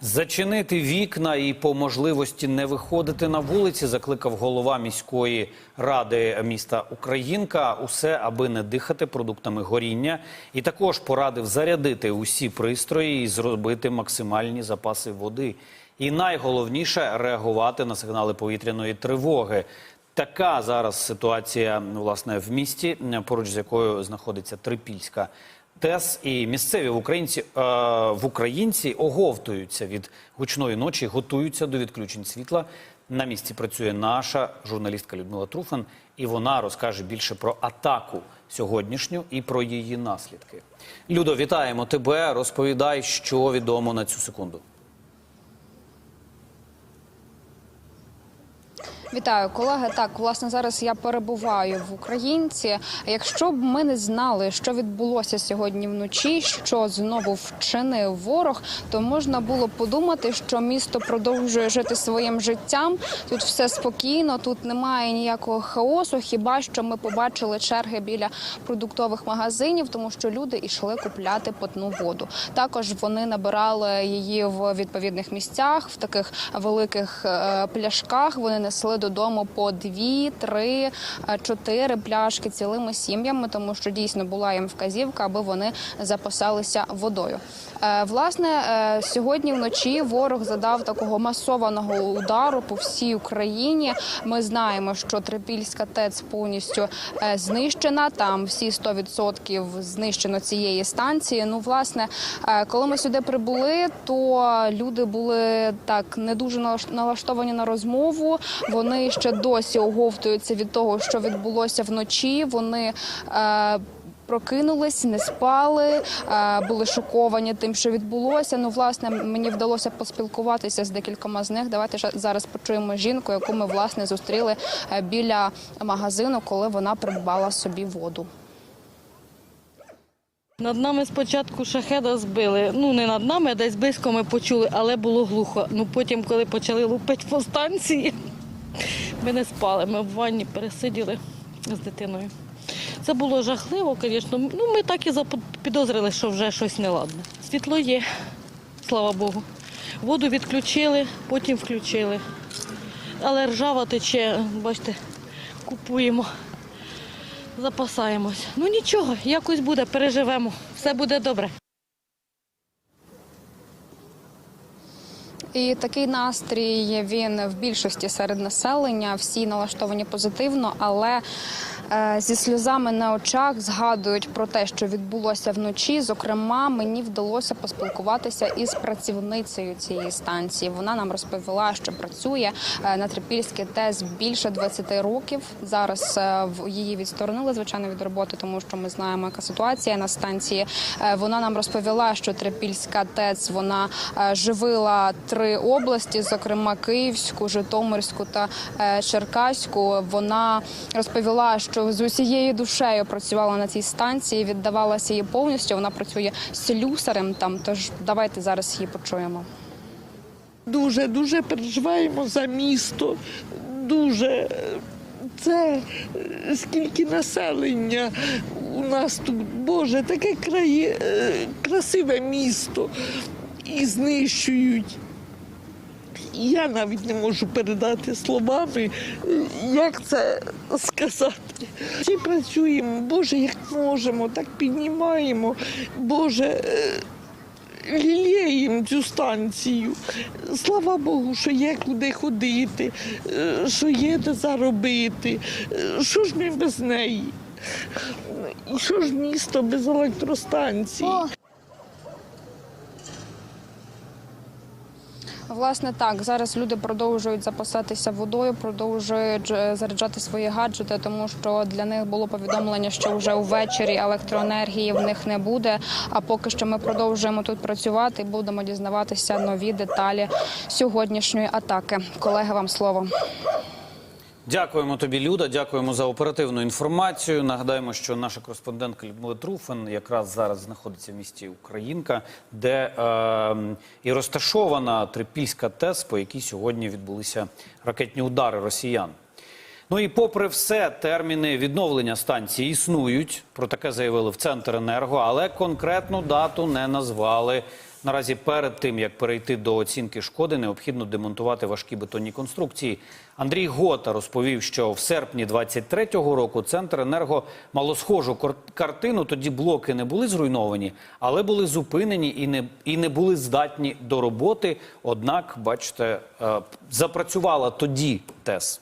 Зачинити вікна і по можливості не виходити на вулиці, закликав голова міської ради міста Українка. Усе, аби не дихати продуктами горіння, і також порадив зарядити усі пристрої і зробити максимальні запаси води. І найголовніше реагувати на сигнали повітряної тривоги. Така зараз ситуація власне в місті, поруч з якою знаходиться Трипільська ТЕС і місцеві в українці е, в українці оговтуються від гучної ночі, готуються до відключень світла. На місці працює наша журналістка Людмила Труфан, і вона розкаже більше про атаку сьогоднішню і про її наслідки. Людо, вітаємо тебе. Розповідай, що відомо на цю секунду. Вітаю, колеги. Так, власне, зараз я перебуваю в Українці. Якщо б ми не знали, що відбулося сьогодні вночі, що знову вчинив ворог, то можна було подумати, що місто продовжує жити своїм життям. Тут все спокійно, тут немає ніякого хаосу. Хіба що ми побачили черги біля продуктових магазинів, тому що люди йшли купляти питну воду. Також вони набирали її в відповідних місцях, в таких великих е, пляшках. Вони несли додому по дві, три, е, чотири пляшки цілими сім'ями, тому що дійсно була їм вказівка, аби вони запасалися водою. Е, Власне, е, сьогодні вночі ворог задав такого масованого удару по всій Україні. Ми знаємо, що Трипільська ТЕЦ повністю знищена. Там всі 100% знищено цієї станції. Ну, власне, коли ми сюди прибули, то люди були так не дуже налаш- налаштовані на розмову. Вони ще досі оговтуються від того, що відбулося вночі. Вони е, Прокинулись, не спали, е, були шоковані тим, що відбулося. Ну, власне, мені вдалося поспілкуватися з декількома з них. Давайте зараз почуємо жінку, яку ми власне зустріли е, біля магазину, коли вона придбала собі воду. Над нами спочатку шахеда збили. Ну не над нами, а десь близько ми почули, але було глухо. Ну потім, коли почали лупити по станції, ми не спали. Ми в ванні пересиділи з дитиною. Це було жахливо, звісно. Ну ми так і підозрили, що вже щось неладне. Світло є, слава Богу. Воду відключили, потім включили. Але ржава тече, бачите, купуємо запасаємось. Ну нічого, якось буде, переживемо. Все буде добре. І такий настрій він в більшості серед населення. Всі налаштовані позитивно, але зі сльозами на очах згадують про те, що відбулося вночі. Зокрема, мені вдалося поспілкуватися із працівницею цієї станції. Вона нам розповіла, що працює е, на Трипільській ТЕС більше 20 років. Зараз е, її відсторонили звичайно від роботи, тому що ми знаємо, яка ситуація на станції. Е, Вона нам розповіла, що Трипільська ТЕЦ вона е, живила три області, зокрема Київську, Житомирську та е, Черкаську. Вона розповіла, що з усією душею працювала на цій станції, віддавалася їй повністю. Вона працює слюсарем там. Тож давайте зараз її почуємо. Дуже дуже переживаємо за місто. Дуже це скільки населення у нас тут, Боже, таке краї... е, красиве місто і знищують. Я навіть не можу передати словами, як це сказати. Всі працюємо, Боже, як можемо, так піднімаємо. Боже, е, лілеємо цю станцію. Слава Богу, що є куди ходити, е, що є де заробити. Е, Що ж ми без неї? Що ж місто без електростанції? Власне, так зараз люди продовжують запасатися водою, продовжують е, заряджати свої гаджети, тому що для них було повідомлення, що вже увечері електроенергії в них не буде. А поки що ми продовжуємо тут працювати і будемо дізнаватися нові деталі сьогоднішньої атаки. Колеги, вам слово. Дякуємо тобі, Люда. Дякуємо за оперативну інформацію. Нагадаємо, що наша кореспондентка Людмила Труфан якраз зараз знаходиться в місті Українка, де е, і розташована Трипільська ТЕС, по якій сьогодні відбулися ракетні удари росіян. Ну і попри все, терміни відновлення станції існують. Про таке заявили в Центренерго, але конкретну дату не назвали. Наразі перед тим як перейти до оцінки шкоди, необхідно демонтувати важкі бетонні конструкції. Андрій Гота розповів, що в серпні 23-го року центр енерго мало схожу картину. Тоді блоки не були зруйновані, але були зупинені і не і не були здатні до роботи. Однак, бачите, е, запрацювала тоді ТЕС.